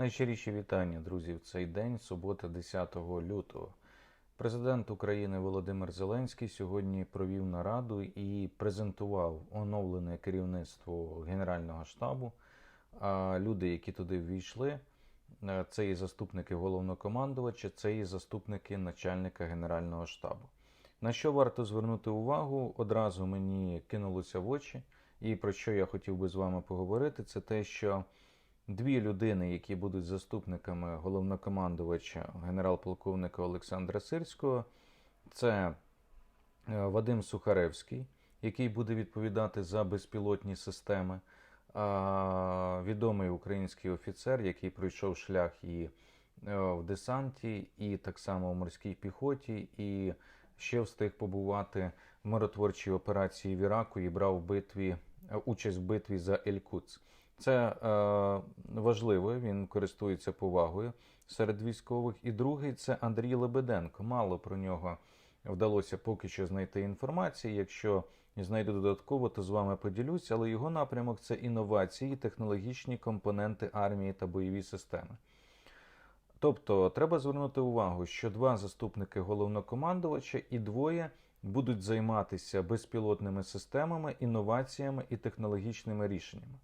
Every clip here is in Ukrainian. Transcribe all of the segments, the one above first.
Найщиріші вітання, друзі, в цей день, субота, 10 лютого. Президент України Володимир Зеленський сьогодні провів нараду і презентував оновлене керівництво Генерального штабу. А Люди, які туди ввійшли, е, це і заступники головнокомандувача, це і заступники начальника Генерального штабу. На що варто звернути увагу? Одразу мені кинулося в очі, і про що я хотів би з вами поговорити, це те, що дві людини, які будуть заступниками головнокомандувача генерал-полковника Олександра Сирського, це е, Вадим Сухаревський, який буде відповідати за безпілотні системи, відомий український офіцер, який пройшов шлях і е, в десанті, і так само в морській піхоті, і ще встиг побувати в миротворчій операції в Іраку і брав в битві е, участь в битві за Ель-Куц. Це е, важливо, він користується повагою серед військових. І другий це Андрій Лебеденко. Мало про нього вдалося поки що знайти інформації. Якщо знайду додатково, то з вами поділюсь. Але його напрямок це інновації, технологічні компоненти армії та бойові системи. Тобто, треба звернути увагу, що два заступники головнокомандувача і двоє будуть займатися безпілотними системами, інноваціями і технологічними рішеннями.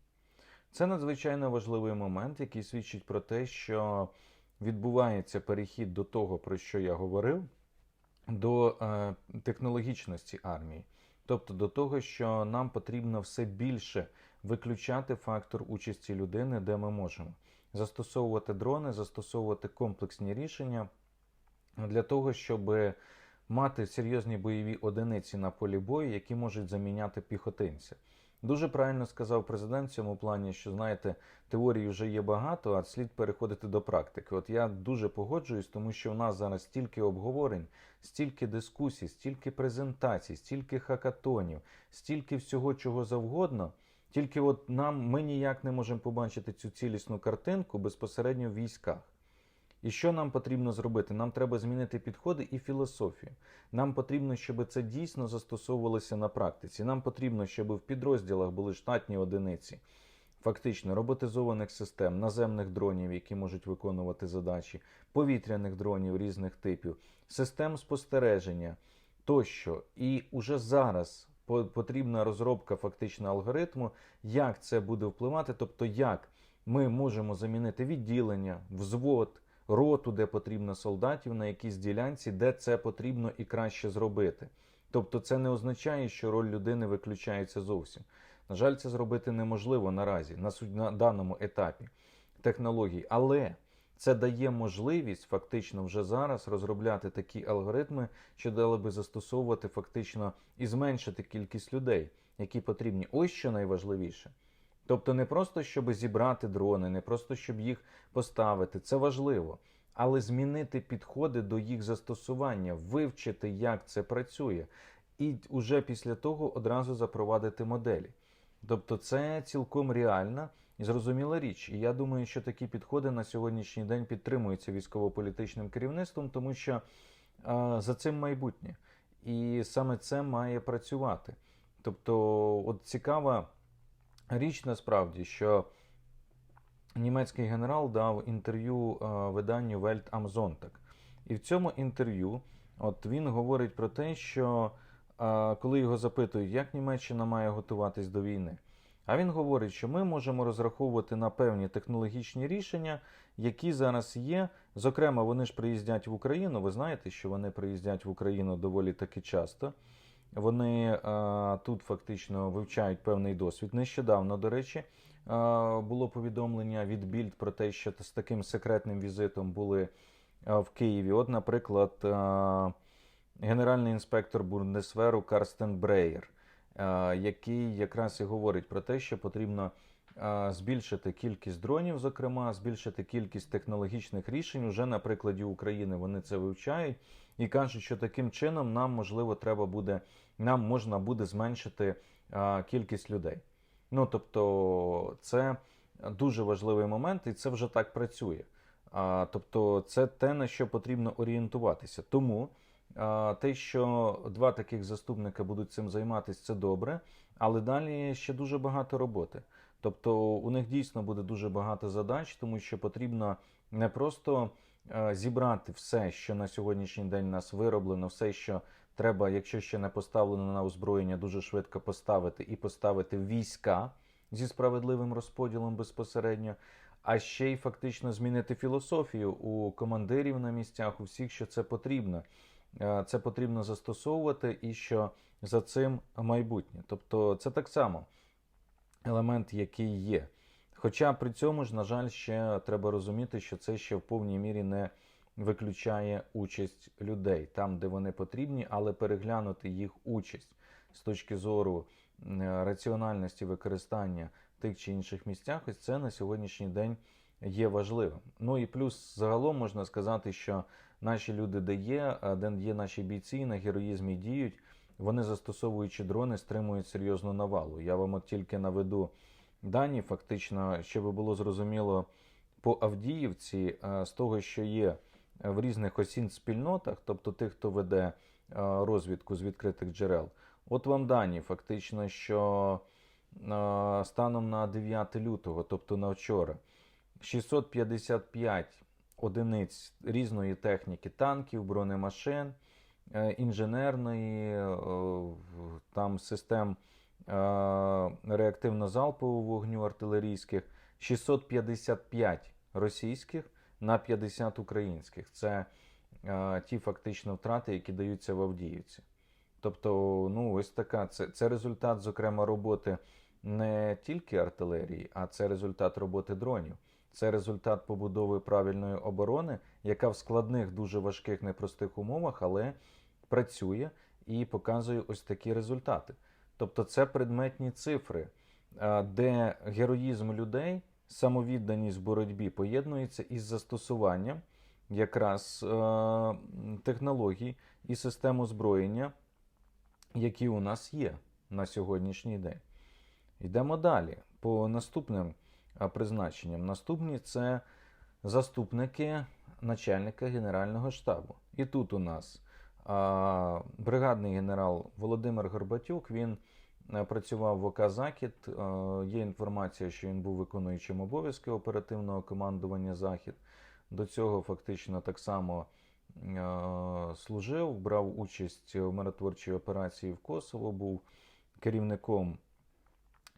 Це надзвичайно важливий момент, який свідчить про те, що відбувається перехід до того, про що я говорив, до е, технологічності армії. Тобто до того, що нам потрібно все більше виключати фактор участі людини, де ми можемо застосовувати дрони, застосовувати комплексні рішення для того, щоб мати серйозні бойові одиниці на полі бою, які можуть заміняти піхотинця. Дуже правильно сказав президент в цьому плані, що знаєте, теорії вже є багато, а слід переходити до практики. От я дуже погоджуюсь, тому що у нас зараз стільки обговорень, стільки дискусій, стільки презентацій, стільки хакатонів, стільки всього чого завгодно. Тільки от нам ми ніяк не можемо побачити цю цілісну картинку безпосередньо в військах. І що нам потрібно зробити? Нам треба змінити підходи і філософію. Нам потрібно, щоб це дійсно застосовувалося на практиці. Нам потрібно, щоб в підрозділах були штатні одиниці, фактично роботизованих систем, наземних дронів, які можуть виконувати задачі, повітряних дронів різних типів, систем спостереження тощо. І уже зараз потрібна розробка фактично алгоритму, як це буде впливати, тобто як ми можемо замінити відділення, взвод роту, де потрібно солдатів на якійсь ділянці, де це потрібно і краще зробити. Тобто це не означає, що роль людини виключається зовсім. На жаль, це зробити неможливо наразі, на, на даному етапі технологій. Але це дає можливість фактично вже зараз розробляти такі алгоритми, що дали би застосовувати фактично і зменшити кількість людей, які потрібні. Ось що найважливіше. Тобто не просто щоб зібрати дрони, не просто щоб їх поставити, це важливо, але змінити підходи до їх застосування, вивчити, як це працює, і вже після того одразу запровадити моделі. Тобто, це цілком реальна і зрозуміла річ. І я думаю, що такі підходи на сьогоднішній день підтримуються військово-політичним керівництвом, тому що а, за цим майбутнє. І саме це має працювати. Тобто, от цікава. Річ насправді, що німецький генерал дав інтерв'ю е, виданню Welt am Sonntag. І в цьому інтерв'ю от він говорить про те, що е, коли його запитують, як Німеччина має готуватись до війни, а він говорить, що ми можемо розраховувати на певні технологічні рішення, які зараз є. Зокрема, вони ж приїздять в Україну. Ви знаєте, що вони приїздять в Україну доволі таки часто. Вони е, тут фактично вивчають певний досвід. Нещодавно, до речі, е, було повідомлення від Більд про те, що з таким секретним візитом були в Києві. От, наприклад, генеральний інспектор Бундесверу Карстен Бреєр, який якраз і говорить про те, що потрібно. Збільшити кількість дронів, зокрема, збільшити кількість технологічних рішень. Уже на прикладі України вони це вивчають і кажуть, що таким чином нам можливо треба буде, нам можна буде зменшити кількість людей. Ну тобто, це дуже важливий момент, і це вже так працює. А, Тобто, це те, на що потрібно орієнтуватися. Тому а, те, що два таких заступника будуть цим займатися, це добре, але далі ще дуже багато роботи. Тобто у них дійсно буде дуже багато задач, тому що потрібно не просто е, зібрати все, що на сьогоднішній день у нас вироблено, все, що треба, якщо ще не поставлено на озброєння, дуже швидко поставити і поставити війська зі справедливим розподілом безпосередньо, а ще й фактично змінити філософію у командирів на місцях, у всіх, що це потрібно. Е, Це потрібно застосовувати і що за цим майбутнє. Тобто це так само елемент, який є. Хоча при цьому ж, на жаль, ще треба розуміти, що це ще в повній мірі не виключає участь людей там, де вони потрібні, але переглянути їх участь з точки зору е, раціональності використання в тих чи інших місцях, ось це на сьогоднішній день є важливим. Ну і плюс загалом можна сказати, що наші люди, де є, де є наші бійці, на героїзмі діють, вони застосовуючи дрони, стримують серйозну навалу. Я вам от тільки наведу дані, фактично, щоб було зрозуміло по Авдіївці, е, з того, що є в різних осін спільнотах, тобто тих, хто веде е, розвідку з відкритих джерел. От вам дані, фактично, що е, станом на 9 лютого, тобто на вчора, 655 одиниць різної техніки, танків, бронемашин, інженерної, е, там систем е, реактивно-залпового вогню артилерійських, 655 російських на 50 українських. Це е, ті фактично втрати, які даються в Авдіївці. Тобто, ну ось така це, це результат, зокрема, роботи не тільки артилерії, а це результат роботи дронів. Це результат побудови правильної оборони, яка в складних, дуже важких, непростих умовах, але працює і показує ось такі результати. Тобто, це предметні цифри, де героїзм людей, самовідданість в боротьбі поєднується із застосуванням якраз е, технологій і систем озброєння, які у нас є на сьогоднішній день. Йдемо далі по наступним призначенням. Наступні це заступники начальника Генерального штабу. І тут у нас а, бригадний генерал Володимир Горбатюк. Він е, працював в ОК Захід. Е, Є інформація, що він був виконуючим обов'язки оперативного командування Захід. До цього фактично так само е, служив, брав участь в миротворчій операції в Kosovo, був керівником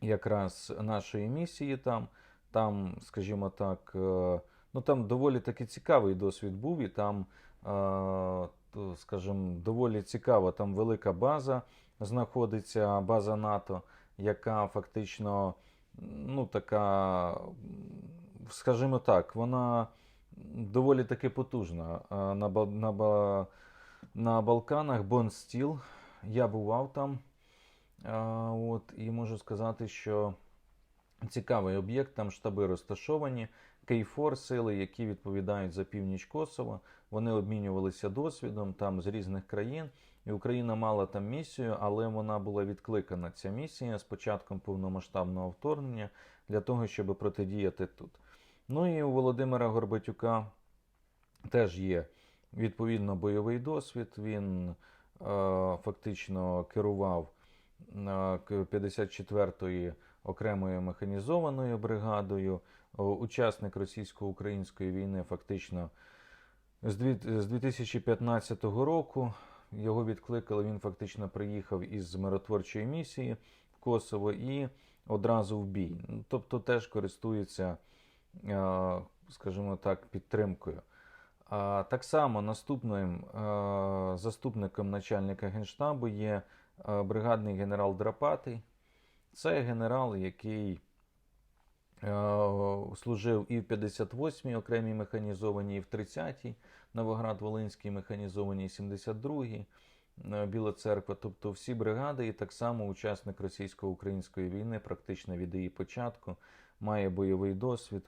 якраз нашої місії там. Там, скажімо так, е, ну там доволі таки цікавий досвід був, і там, е, скажімо, доволі цікава, там велика база знаходиться, база НАТО, яка фактично, ну така, скажімо так, вона доволі таки потужна. Е, На, на, на Балканах Бонстіл, я бував там. От, і можу сказати, що цікавий об'єкт, там штаби розташовані, Кейфор, сили, які відповідають за північ Косово. Вони обмінювалися досвідом там з різних країн. І Україна мала там місію, але вона була відкликана ця місія з початком повномасштабного вторгнення для того, щоб протидіяти тут. Ну і у Володимира Горбатюка теж є відповідно бойовий досвід. Він е, фактично керував е, 54-ї окремою механізованою бригадою, учасник російсько-української війни, фактично з 2015 року. Його відкликали. Він фактично приїхав із миротворчої місії в Косово і одразу в бій. Тобто теж користується, е, скажімо так, підтримкою. Так само наступним е, заступником начальника генштабу є е, бригадний генерал Драпатий. Це генерал, який е, служив і в 58-й окремій механізованій, і в 30-й Новоград-Волинській механізованій, 72-й е, Біла церква. Тобто всі бригади, і так само учасник російсько-української війни, практично від її початку, має бойовий досвід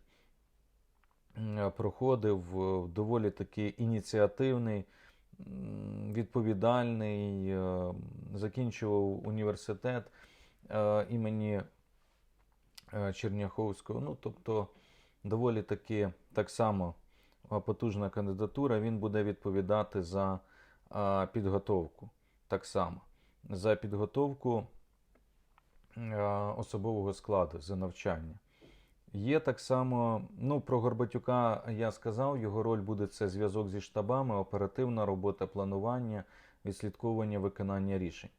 проходив е, доволі таки ініціативний, відповідальний, закінчував університет імені е, Черняховського. Ну, тобто, доволі таки так само е, потужна кандидатура. Він буде відповідати за е, підготовку. Так само. За підготовку е, особового складу за навчання. Є так само, ну про Горбатюка я сказав, його роль буде це зв'язок зі штабами, оперативна робота, планування, відслідковування виконання рішень.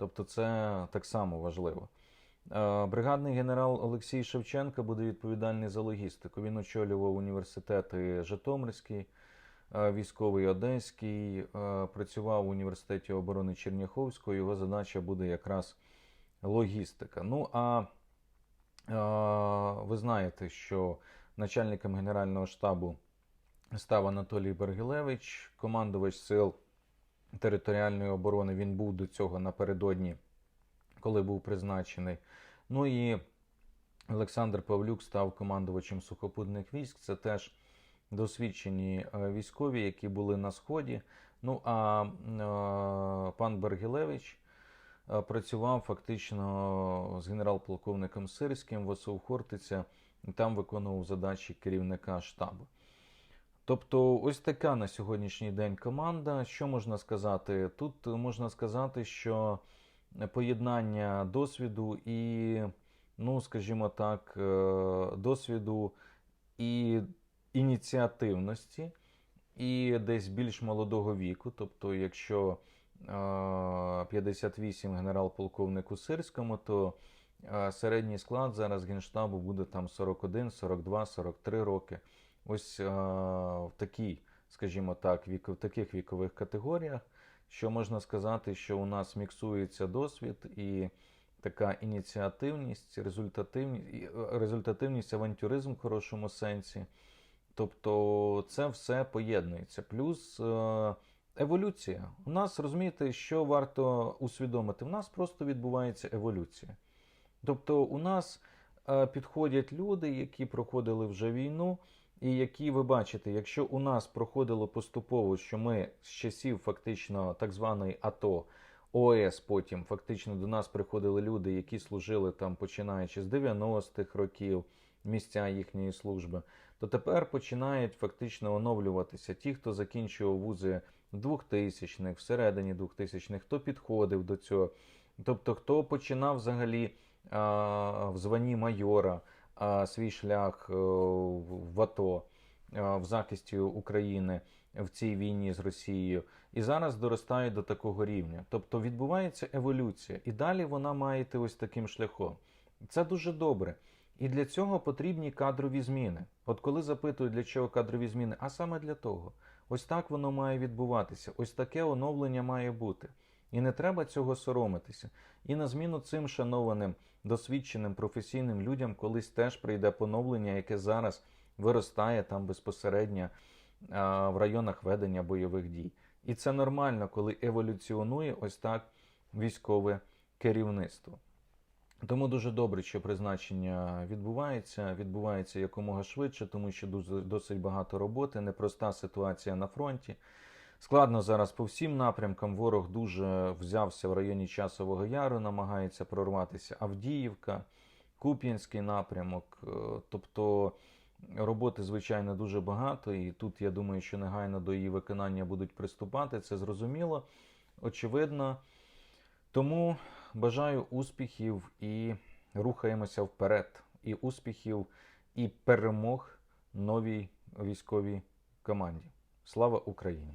Тобто це так само важливо. Е, Бригадний генерал Олексій Шевченко буде відповідальний за логістику. Він очолював університети Житомирський, е, військовий Одеський, е, працював в університеті оборони Черняховського. Його задача буде якраз логістика. Ну а ви знаєте, що начальником Генерального штабу став Анатолій Бергілевич, командувач сил територіальної оборони. Він був до цього напередодні, коли був призначений. Ну і Олександр Павлюк став командувачем сухопутних військ. Це теж досвідчені військові, які були на сході. Ну а пан Бергілевич працював фактично з генерал-полковником Сирським в ОСУ Хортиця, там виконував задачі керівника штабу. Тобто, ось така на сьогоднішній день команда. Що можна сказати? Тут можна сказати, що поєднання досвіду і, ну, скажімо так, досвіду і ініціативності, і десь більш молодого віку. Тобто, якщо 58 генерал-полковнику Сирському, то середній склад зараз Генштабу буде там 41, 42, 43 роки. Ось в такій, скажімо так, вік, в таких вікових категоріях, що можна сказати, що у нас міксується досвід і така ініціативність, результативність, результативність, авантюризм в хорошому сенсі. Тобто це все поєднується. Плюс еволюція. У нас розумієте, що варто усвідомити? У нас просто відбувається еволюція. Тобто, у нас е, підходять люди, які проходили вже війну, і які ви бачите, якщо у нас проходило поступово, що ми з часів фактично так званої АТО. ОС потім фактично до нас приходили люди, які служили там, починаючи з 90-х років, місця їхньої служби, то тепер починають фактично оновлюватися ті, хто закінчував вузи 2000-х, всередині 2000-х, хто підходив до цього. Тобто, хто починав взагалі а, в званні майора свій шлях е, в АТО в захисті України в цій війні з Росією, і зараз доростає до такого рівня. Тобто відбувається еволюція, і далі вона має йти ось таким шляхом. Це дуже добре. І для цього потрібні кадрові зміни. От коли запитують, для чого кадрові зміни, а саме для того. Ось так воно має відбуватися. Ось таке оновлення має бути. І не треба цього соромитися. І на зміну цим шанованим, досвідченим професійним людям колись теж прийде поновлення, яке зараз виростає там безпосередньо в районах ведення бойових дій. І це нормально, коли еволюціонує ось так військове керівництво. Тому дуже добре, що призначення відбувається, відбувається якомога швидше, тому що досить багато роботи, непроста ситуація на фронті. Складно зараз по всім напрямкам. Ворог дуже взявся в районі Часового Яру, намагається прорватися Авдіївка, Куп'янський напрямок. Е, тобто роботи, звичайно, дуже багато, і тут я думаю, що негайно до її виконання будуть приступати. Це зрозуміло, очевидно. Тому бажаю успіхів і рухаємося вперед. І успіхів, і перемог новій військовій команді. Слава Україні!